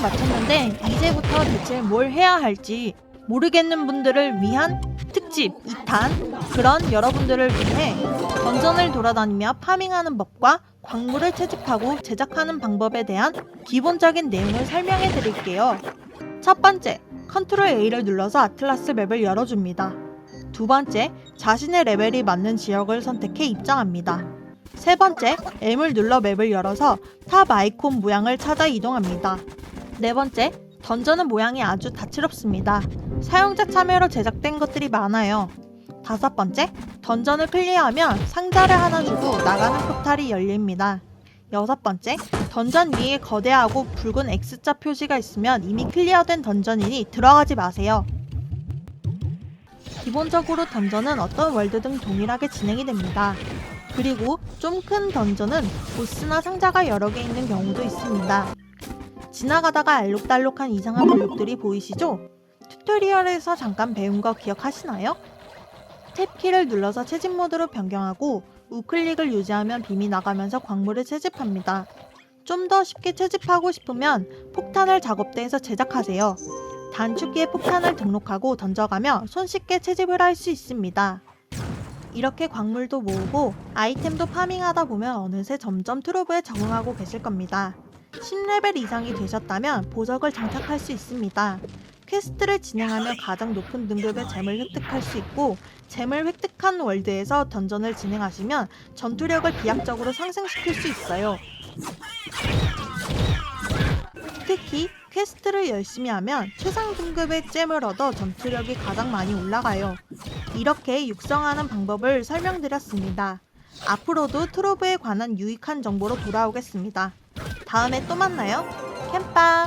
마쳤는데 이제부터 대체 뭘 해야 할지 모르겠는 분들을 위한 특집 2탄 그런 여러분들을 위해 던전을 돌아다니며 파밍하는 법과 광물을 채집하고 제작하는 방법에 대한 기본적인 내용을 설명해 드릴게요. 첫 번째, 컨트롤 A를 눌러서 아틀라스 맵을 열어줍니다. 두 번째, 자신의 레벨이 맞는 지역을 선택해 입장합니다. 세 번째, M을 눌러 맵을 열어서 탑 아이콘 모양을 찾아 이동합니다. 네 번째, 던전은 모양이 아주 다채롭습니다. 사용자 참여로 제작된 것들이 많아요. 다섯 번째, 던전을 클리어하면 상자를 하나 주고 나가는 포탈이 열립니다. 여섯 번째, 던전 위에 거대하고 붉은 X자 표시가 있으면 이미 클리어된 던전이니 들어가지 마세요. 기본적으로 던전은 어떤 월드든 동일하게 진행이 됩니다. 그리고 좀 큰 던전은 보스나 상자가 여러 개 있는 경우도 있습니다. 지나가다가 알록달록한 이상한 블록들이 보이시죠? 튜토리얼에서 잠깐 배운 거 기억하시나요? 탭키를 눌러서 채집 모드로 변경하고 우클릭을 유지하면 빔이 나가면서 광물을 채집합니다. 좀 더 쉽게 채집하고 싶으면 폭탄을 작업대에서 제작하세요. 단축키에 폭탄을 등록하고 던져가며 손쉽게 채집을 할 수 있습니다. 이렇게 광물도 모으고 아이템도 파밍하다 보면 어느새 점점 트로브에 적응하고 계실 겁니다. 10레벨 이상이 되셨다면 보석을 장착할 수 있습니다. 퀘스트를 진행하며 가장 높은 등급의 잼을 획득할 수 있고 잼을 획득한 월드에서 던전을 진행하시면 전투력을 비약적으로 상승시킬 수 있어요. 특히 퀘스트를 열심히 하면 최상 등급의 잼을 얻어 전투력이 가장 많이 올라가요. 이렇게 육성하는 방법을 설명드렸습니다. 앞으로도 트로브에 관한 유익한 정보로 돌아오겠습니다. 다음에 또 만나요. 캠빠!